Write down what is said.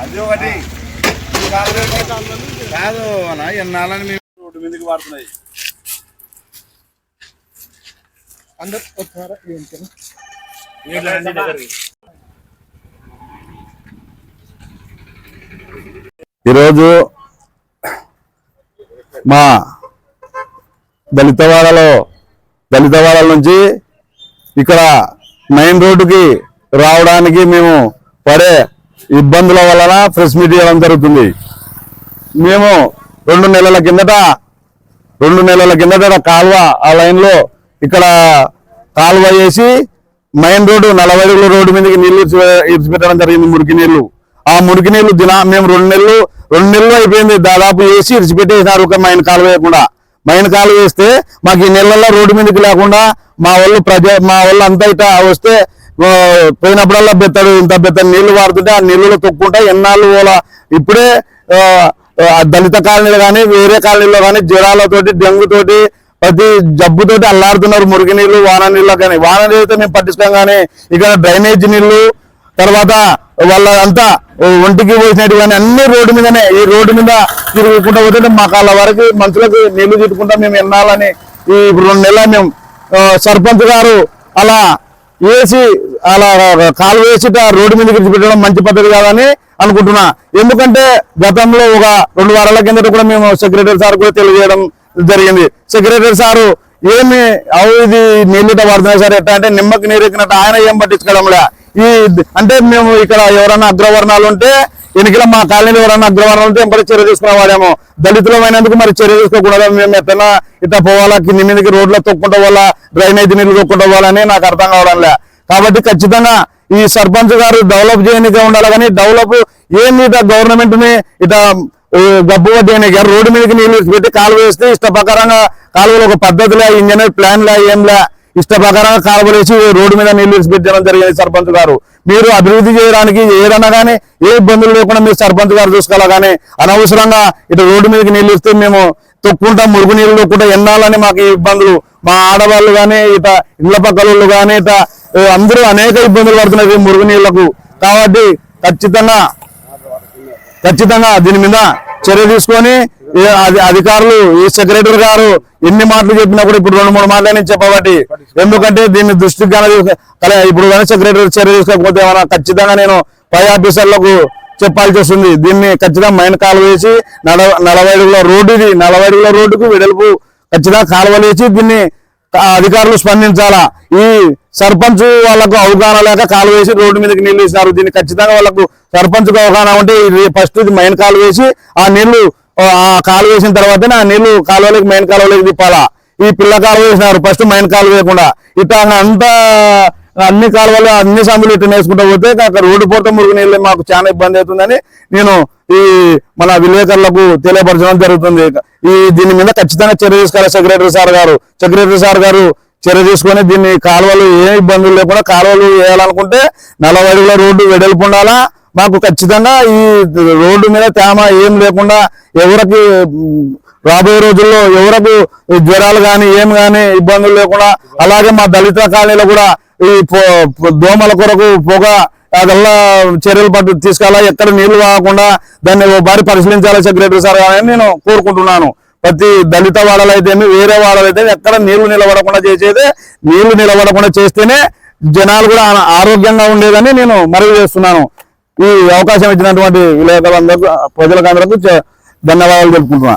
అది ఒకటి కాదు అన్న ఎన్నాళ్ళని మేము రోడ్డు మీదకి వాడుతున్నాయి. అందరు వస్తున్నారా ఈరోజు మా దళితవాడలో దళితవాడల నుంచి ఇక్కడ మెయిన్ రోడ్డుకి రావడానికి మేము పడే ఇబ్బందుల వలన ప్రెస్ మీట్ ఇవ్వడం జరుగుతుంది. మేము రెండు నెలల కిందట రెండు నెలల కిందట కాలువ ఆ లైన్లో ఇక్కడ కాలువ వేసి మెయిన్ రోడ్డు నలభై అడుగుల రోడ్డు మీదకి నీళ్ళు ఇడిచి- జరిగింది మురికి నీళ్ళు ఆ మురికి నీళ్ళు దినా మేము రెండు నెలలు రెండు నెలలు అయిపోయింది దాదాపు వేసి ఇరిచిపెట్టేసినారు ఒక మైన్ కాలువ వేయకుండా. మైన కాలువ వేస్తే మాకు ఈ నెలల్లో రోడ్డు మీదకి లేకుండా మా వాళ్ళు ప్రజ మా వాళ్ళు అంతా ఇట వస్తే పోయినప్పుడల్లా బెత్తడు ఇంత బెత్తడు నీళ్ళు వాడుతుంటే ఆ నీళ్ళలో తొక్కుంటా ఎన్నాళ్ళు పోలా ఇప్పుడే దళిత కాలనీలు కానీ వేరే కాలనీలో కానీ జ్వరాలతోటి డెంగుతోటి ప్రతి జబ్బుతోటి అల్లాడుతున్నారు మురికి నీళ్ళు వాన నీళ్ళు కానీ వాన నీళ్ళతో మేము పట్టించుకోం కానీ ఇక్కడ డ్రైనేజ్ నీళ్ళు తర్వాత వాళ్ళ అంతా ఒంటికి పోసినట్టు కానీ అన్ని రోడ్డు మీదనే ఈ రోడ్డు మీద తిరుగుకుంటూ పోతుంటే మాకు వాళ్ళ వరకు మనుషులకు నీళ్ళు తిట్టుకుంటా మేము ఎన్నాలని ఈ రెండు నెలలు మేము సర్పంచ్ గారు అలా వేసి అలా కాలు వేసి రోడ్డు మీద పెట్టడం మంచి పద్ధతి కాదని అనుకుంటున్నా. ఎందుకంటే గతంలో ఒక రెండు వారాల కిందట కూడా మేము సెక్రటరీ సార్ కూడా తెలియజేయడం జరిగింది. సెక్రటరీ సారు ఏమి అవు ఇది నీళ్ళుట పడుతున్నాయి సార్ ఎట్లా అంటే నిమ్మకి నీరు ఎక్కినట్టు ఆయన ఏం పట్టించుకోవడంలే. ఈ అంటే మేము ఇక్కడ ఎవరైనా అగ్రవర్ణాలు ఉంటే ఎన్నికల మా కాలనీలో ఎవరైనా అగ్రవర్ణాలు ఉంటే ఎంపటి చర్య తీసుకునే వాడేమో. దళితులమైనందుకు మరి చర్య తీసుకోకూడదు మేము ఎట్లా ఇట్లా పోవాలా కింది మీదకి రోడ్లో తొక్కుంటా పోవాలా డ్రైనేజ్ నీళ్ళు తొక్కుంటా పోవాలని నాకు అర్థం కావడం లే. కాబట్టి ఖచ్చితంగా ఈ సర్పంచ్ గారు డెవలప్ చేయనికే ఉండాలి కానీ డెవలప్ ఏమి ఇట గవర్నమెంట్ని ఇట గబ్బు చేయడానికి రోడ్డు మీదకి నీళ్ళు పెట్టి కాలువ వేస్తే ఇష్ట ప్రకారంగా కాలువలు ఒక పద్ధతిలే ఇంజనీర్ ప్లాన్లే ఏంలే ఇష్ట ప్రకారంగా కాలువలేసి రోడ్డు మీద నీళ్ళు పెట్టడం జరిగింది సర్పంచ్ గారు. మీరు అభివృద్ధి చేయడానికి ఏదన్నా కానీ ఏ ఇబ్బందులు లేకుండా మీరు సర్పంచ్ గారు చూసుకోవాలి కానీ అనవసరంగా ఇటు రోడ్డు మీదకి నీళ్ళు ఇస్తే మేము తొక్కుంటాం మురుగు నీళ్ళు తొక్కుంటాం ఎన్నాలని మాకు ఇబ్బందులు. మా ఆడవాళ్ళు కానీ ఇట ఇళ్ళ పక్కలు కానీ ఇట అందరూ అనేక ఇబ్బందులు పడుతున్నారు మురుగు నీళ్ళకు. కాబట్టి ఖచ్చితంగా ఖచ్చితంగా దీని మీద చర్య తీసుకొని అధికారులు ఈ సెక్రటరీ గారు ఎన్ని మాటలు చెప్పినా కూడా ఇప్పుడు రెండు మూడు మాటలు చెప్పబట్టి ఎందుకంటే దీన్ని దృష్టికి కానీ ఇప్పుడు కానీ సెక్రటరీ చర్య తీసుకోకపోతే ఏమైనా ఖచ్చితంగా నేను పై ఆఫీసర్లకు చెప్పాల్సి వస్తుంది. దీన్ని ఖచ్చితంగా మైన్ కాలువ వేసి నడవ నలభై అడుగుల రోడ్డు ఇది. నలభై అడుగుల రోడ్డుకు వెడల్పు ఖచ్చితంగా కాలువలు వేసి దీన్ని అధికారులు స్పందించాలా? ఈ సర్పంచ్ వాళ్ళకు అవగాహన లేక కాలు వేసి రోడ్డు మీదకి నీళ్ళు వేసినారు. దీన్ని ఖచ్చితంగా వాళ్ళకు సర్పంచ్కు అవగాహన ఉంటే ఫస్ట్ ఇది మైన్ కాలు వేసి ఆ నీళ్ళు కాలు వేసిన తర్వాతనే ఆ నీళ్ళు కాలువలకి మెయిన్ కాలువలోకి తిప్పాలా. ఈ పిల్ల కాలువ వేసినారు. ఫస్ట్ మెయిన్ కాలువ వేయకుండా. ఇట్లా అంతా అన్ని కాలువలు అన్ని సందులు ఇట్లా నేర్చుకుంటూ పోతే అక్కడ రోడ్డు పోతే మురుగు నీళ్ళు మాకు చాలా ఇబ్బంది అవుతుందని నేను ఈ మన విలేకరులకు తెలియపరచడం జరుగుతుంది. ఈ దీని మీద ఖచ్చితంగా చర్య తీసుకోవాలి సెక్రటరీ సార్ గారు. సెక్రటరీ సార్ గారు చర్య తీసుకొని దీన్ని కాలువలు ఏ ఇబ్బందులు లేకుండా కాలువలు వేయాలనుకుంటే నలభై అడుగుల రోడ్డు వెడల్పు ఉండాలా? మాకు ఖచ్చితంగా ఈ రోడ్డు మీద తేమ ఏం లేకుండా ఎవరికి రాబోయే రోజుల్లో ఎవరకు జ్వరాలు కానీ ఏం కానీ ఇబ్బందులు లేకుండా అలాగే మా దళిత కాలనీలో కూడా ఈ దోమల కొరకు పొగ అదల్లా చర్యలు పట్టు తీసుకెళ్ళా ఎక్కడ నీళ్ళు కాకుండా దాన్ని ఓ బారి పరిశీలించాలి సెక్రటరీ సార్ అని నేను కోరుకుంటున్నాను. ప్రతి దళిత వాడలు అయితేమి వేరే వాడలు అయితే ఎక్కడ నీళ్ళు నిలబడకుండా చేసేదే నీళ్ళు నిలబడకుండా చేస్తేనే జనాలు కూడా ఆరోగ్యంగా ఉండేదని నేను మనవి చేస్తున్నాను. ఈ అవకాశం ఇచ్చినటువంటి విలేకరులందరూ ప్రజలకు అందరికీ ధన్యవాదాలు తెలుపుకుంటున్నా.